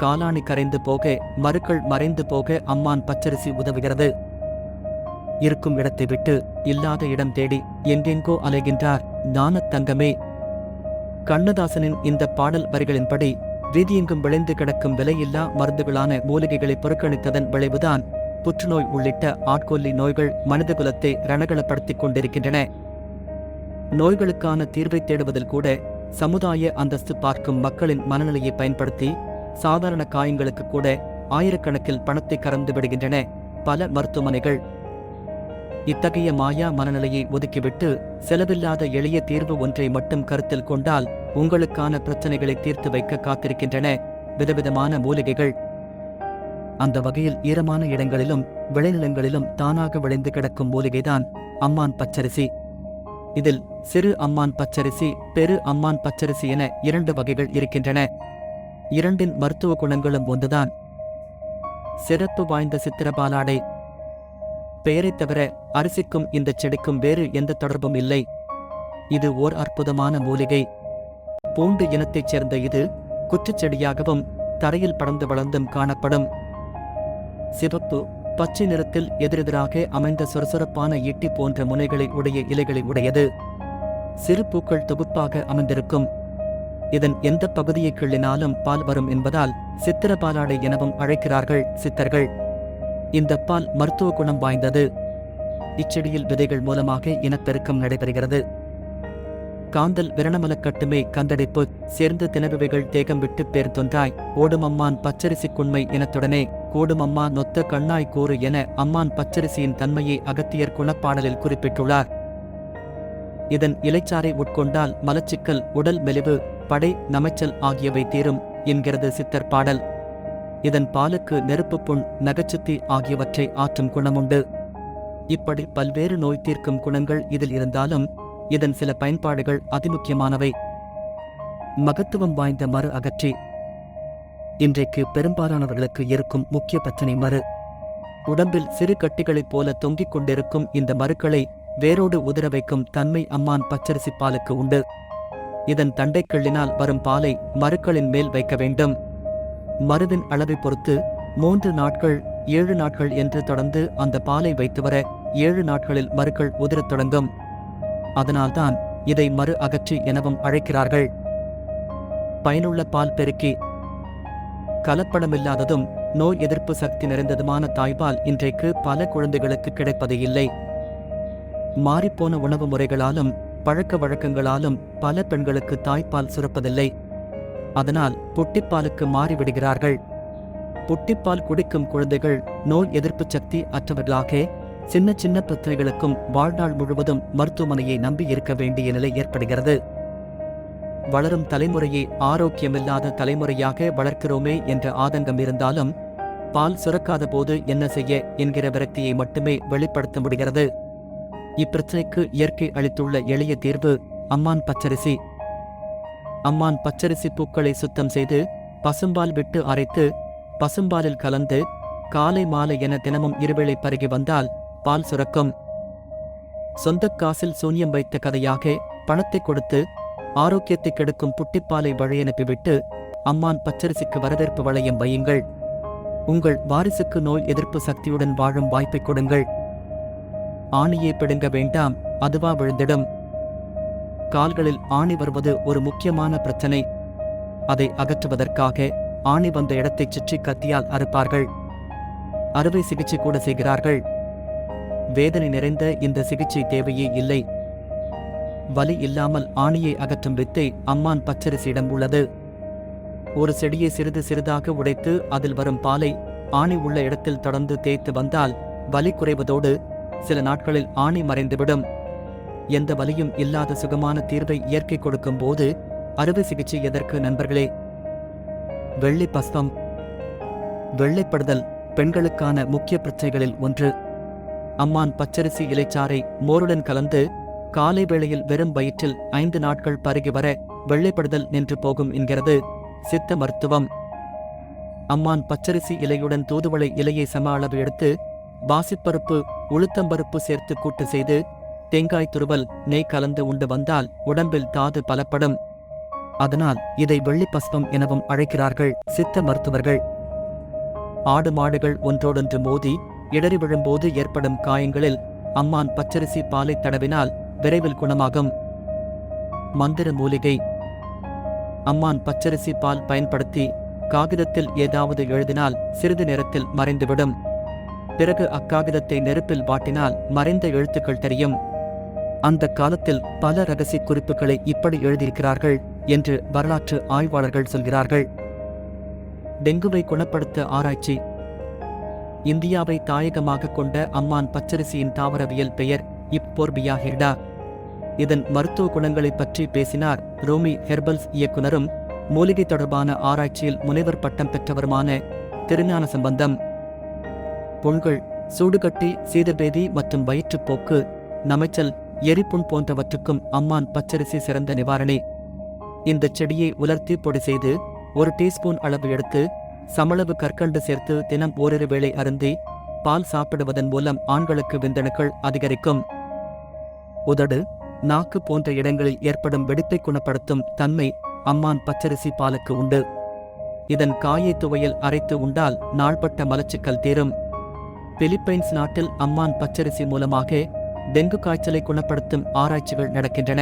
காலாணி கரைந்து போக மறுக்கள் மறைந்து போக அம்மான் பச்சரிசி உதவுகிறது. இருக்கும் இடத்தை விட்டு இல்லாத இடம் தேடி எங்கெங்கோ அலைகின்றார் ஞானத் தங்கமே. கண்ணதாசனின் இந்த பாடல் வரிகளின்படி வீதியெங்கும் விளைந்து கிடக்கும் விலையில்லா மருந்துகளான மூலிகைகளை புறக்கணித்ததன் விளைவுதான் புற்றுநோய் உள்ளிட்ட ஆட்கொல்லி நோய்கள் மனிதகுலத்தை ரணகலப்படுத்திக் கொண்டிருக்கின்றன. நோய்களுக்கான தீர்வை தேடுவதில் கூட சமுதாய அந்தஸ்து பார்க்கும் மக்களின் மனநிலையை பயன்படுத்தி சாதாரண காயங்களுக்கு கூட ஆயிரக்கணக்கில் பணத்தை கறந்து விடுகின்றன பல மருத்துவமனைகள். இத்தகைய மாயா மனநிலையை ஒதுக்கிவிட்டு செலவில்லாத எளிய தீர்வு ஒன்றை மட்டும் கருத்தில் கொண்டால் உங்களுக்கான பிரச்சனைகளை தீர்த்து வைக்க காத்திருக்கின்றன விதவிதமான மூலிகைகள். அந்த வகையில் ஈரமான இடங்களிலும் விளைநிலங்களிலும் தானாக விளைந்து கிடக்கும் மூலிகைதான் அம்மான் பச்சரிசி. இதில் சிறு அம்மான் பச்சரிசி பெரு அம்மான் பச்சரிசி என இரண்டு வகைகள் இருக்கின்றன. இரண்டின் மருத்துவ குணங்களும் ஒன்றுதான். சிறப்பு வாய்ந்த சித்திரபாலாடை. பெயரைத் தவிர அரிசிக்கும் இந்த செடிக்கும் வேறு எந்த தொடர்பும் இல்லை. இது ஓர் அற்புதமான மூலிகை. பூண்டு இனத்தைச் சேர்ந்த இது குற்றச்செடியாகவும் தரையில் படர்ந்து வளர்ந்தும் காணப்படும். சிவப்பு பச்சை நிறத்தில் எதிரெதிராக அமைந்த சொரசொரப்பான ஈட்டி போன்ற முனைகளை உடைய இலைகளை உடையது. சிறு பூக்கள் தொகுப்பாக அமைந்திருக்கும். இதன் எந்த பகுதியை கிள்ளினாலும் பால் வரும் என்பதால் சித்திர பாலாடை எனவும் அழைக்கிறார்கள் சித்தர்கள். இந்த பால் மருத்துவ குணம் வாய்ந்தது. இச்செடியில் விதைகள் மூலமாக இனப்பெருக்கம் நடைபெறுகிறது. காந்தல் விரணமலக்கட்டுமே கந்தடைப்பு சேர்ந்து தினவிவைகள் தேகம் விட்டு பேர் தொன்றாய் ஓடுமம்மான் பச்சரிசி குண்மை இனத்துடனே கூடுமம்மா நொத்த கண்ணாய் கூறு என அம்மான் பச்சரிசியின் தன்மையை அகத்தியர் குணப்பாடலில் குறிப்பிட்டுள்ளார். இதன் இலைச்சாறை உட்கொண்டால் மலச்சிக்கல் உடல் மெலிவு படை நமைச்சல் ஆகியவை தீரும் என்கிறது சித்தர் பாடல். இதன் பாலுக்கு நெருப்புப் புண் நகச்சுத்தி ஆகியவற்றை ஆற்றும் குணமுண்டு. இப்படி பல்வேறு நோய் தீர்க்கும் குணங்கள் இதில் இருந்தாலும் இதன் சில பயன்பாடுகள் அதிமுக்கியமானவை. மகத்துவம் வாய்ந்த மறு அகற்றி. இன்றைக்கு பெரும்பாலானவர்களுக்கு இருக்கும் முக்கிய பிரச்சனை மறு. உடம்பில் சிறு கட்டிகளைப் போல தொங்கிக் கொண்டிருக்கும் இந்த மருக்களை வேரோடு உதிர வைக்கும் தன்மை அம்மான் பச்சரிசி பாலுக்கு உண்டு. இதன் தண்டை வரும் பாலை மருக்களின் மேல் வைக்க வேண்டும். மருவின் அளவை பொறுத்து மூன்று நாட்கள் ஏழு நாட்கள் என்று தொடர்ந்து அந்த பாலை வைத்து வர ஏழு நாட்களில் மருக்கள் உதிரத் தொடங்கும். அதனால்தான் இதை மறு அகற்றி எனவும் அழைக்கிறார்கள். பயனுள்ள பால் பெருக்கி. கலப்படமில்லாததும் நோய் எதிர்ப்பு சக்தி நிறைந்ததுமான தாய்பால் இன்றைக்கு பல குழந்தைகளுக்கு கிடைப்பது இல்லை. மாறிப்போன உணவு முறைகளாலும் பழக்க வழக்கங்களாலும் பல பெண்களுக்கு தாய்ப்பால் சுரப்பதில்லை. அதனால் புட்டிப்பாலுக்கு மாறிவிடுகிறார்கள். புட்டிப்பால் குடிக்கும் குழந்தைகள் நோய் எதிர்ப்பு சக்தி அற்றவர்களாக சின்ன சின்ன பிரச்சனைகளுக்கும் வாழ்நாள் முழுவதும் மருத்துவமனையை நம்பி இருக்க வேண்டிய நிலை ஏற்படுகிறது. வளரும் தலைமுறையை ஆரோக்கியமில்லாத தலைமுறையாக வளர்க்கிறோமே என்ற ஆதங்கம் இருந்தாலும் பால் சுரக்காத போது என்ன செய்ய என்கிற விரக்தியை மட்டுமே வெளிப்படுத்த முடிகிறது. இப்பிரச்சனைக்கு இயற்கை அளித்துள்ள எளிய தீர்வு அம்மான் பச்சரிசி. அம்மான் பச்சரிசி பூக்களை சுத்தம் செய்து பசும்பால் விட்டு அரைத்து பசும்பாலில் கலந்து காலை மாலை என தினமும் இருவேளை பருகி வந்தால் பால் சுரக்கும். சொந்தக் காசில் சூன்யம் வைத்த கதையாக பணத்தை கொடுத்து ஆரோக்கியத்தை கெடுக்கும் புட்டிப்பாலை வழியனுப்பிவிட்டு அம்மான் பச்சரிசிக்கு வரவேற்பு வளையம் வையுங்கள். உங்கள் வாரிசுக்கு நோய் எதிர்ப்பு சக்தியுடன் வாழும் வாய்ப்பை கொடுங்கள். ஆணியை பிடுங்க வேண்டாம் அதுவா விழுந்திடும். கால்களில் ஆணி வருவது ஒரு முக்கியமான பிரச்சனை. அதை அகற்றுவதற்காக ஆணி வந்த இடத்தைச் சுற்றி கத்தியால் அறுப்பார்கள். அறுவை சிகிச்சை கூட செய்கிறார்கள். வேதனை நிறைந்த இந்த சிகிச்சை தேவையே இல்லை. வலி இல்லாமல் ஆணியை அகற்றும் வித்தை அம்மான் பச்சரிசியிடம் உள்ளது. ஒரு செடியை சிறிது சிறிதாக உடைத்து அதில் வரும் பாலை ஆணி உள்ள இடத்தில் தொடர்ந்து தேய்த்து வந்தால் வலி குறைவதோடு சில நாட்களில் ஆணி மறைந்துவிடும். எந்த வலியும் இல்லாத சுகமான தீர்வை இயற்கை கொடுக்கும் போது அறுவை சிகிச்சை எதற்கு நண்பர்களே? வெள்ளி பஸ்பம் வெள்ளைப்படுதல் பெண்களுக்கான முக்கிய பிரச்சனைகளில் ஒன்று. அம்மான் பச்சரிசி இலைச்சாறை மோருடன் கலந்து காலை வேளையில் வெறும் வயிற்றில் ஐந்து நாட்கள் பருகி வர வெள்ளைப்படுதல் நின்று போகும் என்கிறது சித்த மருத்துவம். அம்மான் பச்சரிசி இலையுடன் தூதுவளை இலையை சம அளவு எடுத்து பாசிப்பருப்பு உளுத்தம்பருப்பு சேர்த்து கூட்டு செய்து தேங்காய் துருவல் நெய் கலந்து உண்டு வந்தால் உடம்பில் தாது பலப்படும். அதனால் இதை வெள்ளி பஸ்பம் எனவும் அழைக்கிறார்கள் சித்த மருத்துவர்கள். ஆடு மாடுகள் ஒன்றோடொன்று மோதி இடறி விழும்போது ஏற்படும் காயங்களில் அம்மான் பச்சரிசி பாலை தடவினால் விரைவில் குணமாகும். மந்திர மூலிகை. அம்மான் பச்சரிசி பால் பயன்படுத்தி காகிதத்தில் ஏதாவது எழுதினால் சிறிது நேரத்தில் மறைந்துவிடும். பிறகு அக்காகிதத்தை நெருப்பில் வாட்டினால் மறைந்த எழுத்துக்கள் தெரியும். அந்த காலத்தில் பல ரகசிய குறிப்புகளை இப்படி எழுதியிருக்கிறார்கள் என்று வரலாற்று ஆய்வாளர்கள் சொல்கிறார்கள். டெங்குவை குணப்படுத்த ஆராய்ச்சி. இந்தியாவை தாயகமாக கொண்ட அம்மான் பச்சரிசியின் தாவரவியல் பெயர் இப்போர்பியா ஹெர்டா. இதன் மருத்துவ குணங்களைப் பற்றி பேசினார் ரோமி ஹெர்பல்ஸ் இயக்குனரும் மூலிகை தொடர்பான ஆராய்ச்சியில் முனைவர் பட்டம் பெற்றவருமான திருஞான சம்பந்தம். புண்கள் சூடுகட்டி சீதபேதி மற்றும் வயிற்றுப்போக்கு நமைச்சல் எரிப்புண் போன்றவற்றுக்கும் அம்மான் பச்சரிசி சிறந்த நிவாரணி. இந்த செடியை உலர்த்தி பொடி செய்து ஒரு டீஸ்பூன் அளவு எடுத்து சமளவு கற்கண்டு சேர்த்து தினம் ஓரிரு வேளை அருந்தி பால் சாப்பிடுவதன் மூலம் ஆண்களுக்கு விந்தணுக்கள் அதிகரிக்கும். உதடு நாக்கு போன்ற இடங்களில் ஏற்படும் வெடிப்பை குணப்படுத்தும் தன்மை அம்மான் பச்சரிசி பாலுக்கு உண்டு. இதன் காயை துவையில் அரைத்து உண்டால் நாள்பட்ட மலச்சிக்கல் தீரும். பிலிப்பைன்ஸ் நாட்டில் அம்மான் பச்சரிசி மூலமாக டெங்கு காய்ச்சலை குணப்படுத்தும் ஆராய்ச்சிகள் நடக்கின்றன.